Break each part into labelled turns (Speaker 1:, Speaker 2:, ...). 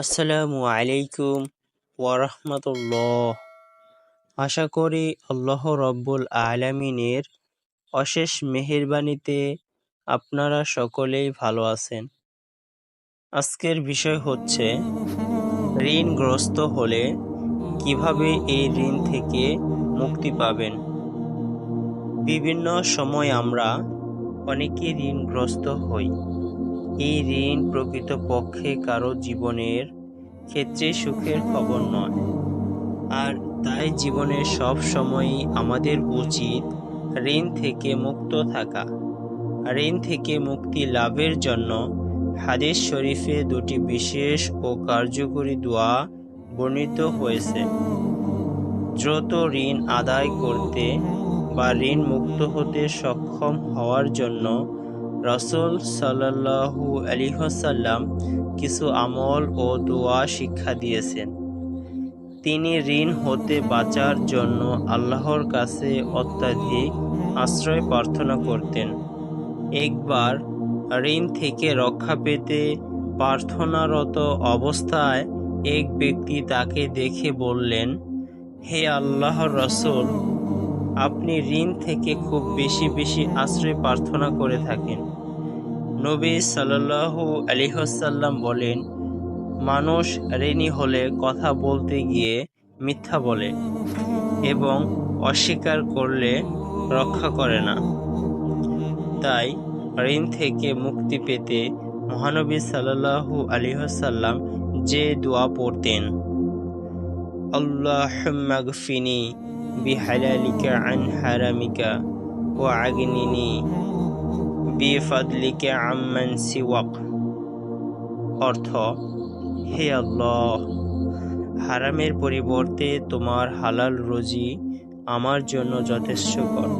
Speaker 1: আসসালামু আলাইকুম ওয়ারহমতুল্লাহ। আশা করি আল্লাহ রব্বুল আলামিনের অশেষ মেহেরবানিতে আপনারা সকলেই ভালো আছেন। আজকের বিষয় হচ্ছে, ঋণগ্রস্ত হলে কীভাবে এই ঋণ থেকে মুক্তি পাবেন? বিভিন্ন সময় আমরা অনেকে ঋণগ্রস্ত হই। এই ঋণ প্রকৃতপক্ষে কারও জীবনের ক্ষেত্রে সুখের খবর নয়। আর তাই জীবনের সব সময়ই আমাদের উচিত ঋণ থেকে মুক্ত থাকা। ঋণ থেকে মুক্তি লাভের জন্য হাদিস শরীফে দুটি বিশেষ ও কার্যকরী দোয়া বর্ণিত হয়েছে। দ্রুত ঋণ আদায় করতে বা ঋণ মুক্ত হতে সক্ষম হওয়ার জন্য রসুল সাল্লাহু আলিহসাল্লাম কিছু আমল ও দোয়া শিক্ষা দিয়েছেন। তিনি ঋণ হতে বাঁচার জন্য আল্লাহর কাছে অত্যাধিক আশ্রয় প্রার্থনা করতেন। একবার ঋণ থেকে রক্ষা পেতে প্রার্থনারত অবস্থায় এক ব্যক্তি তাকে দেখে বললেন, হে আল্লাহর রসুল আপনি ঋণ থেকে খুব বেশি বেশি আশ্রয় প্রার্থনা করে থাকেন। নবী সাল্লাহু আলিহসাল্লাম বলেন, মানুষ ঋণী হলে কথা বলতে গিয়ে মিথ্যা বলে এবং অস্বীকার করলে রক্ষা করে না। তাই ঋণ থেকে মুক্তি পেতে মহানবী সাল্লাহু আলিহসাল্লাম যে দোয়া পড়তেন আল্লাহ মাগফিনী আন হারামিকা ও আগনিনি বিফাদলিকা আম্মান সিওয়াক অর্থ, হে আল্লাহ, হারামের পরিবর্তে তোমার হালাল রোজি আমার জন্য যথেষ্ট কর।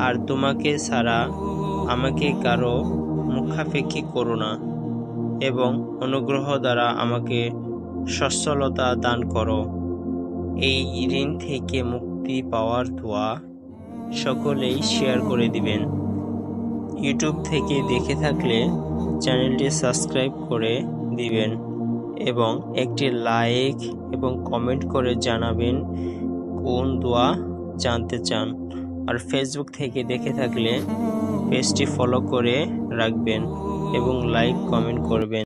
Speaker 1: আর তোমাকে ছাড়া আমাকে কারও মুখাপেক্ষী করো না এবং অনুগ্রহ দ্বারা আমাকে সচ্ছলতা দান করো। এই ঋণ থেকে মুক্তি পাওয়ার দোয়া সকলেই শেয়ার করে দিবেন। ইউটিউব থেকে দেখে থাকলে চ্যানেলটি সাবস্ক্রাইব করে দিবেন এবং একটি লাইক এবং কমেন্ট করে জানাবেন কোন দোয়া জানতে চান। আর ফেসবুক থেকে দেখে থাকলে পেজটি ফলো করে রাখবেন এবং লাইক কমেন্ট করবেন।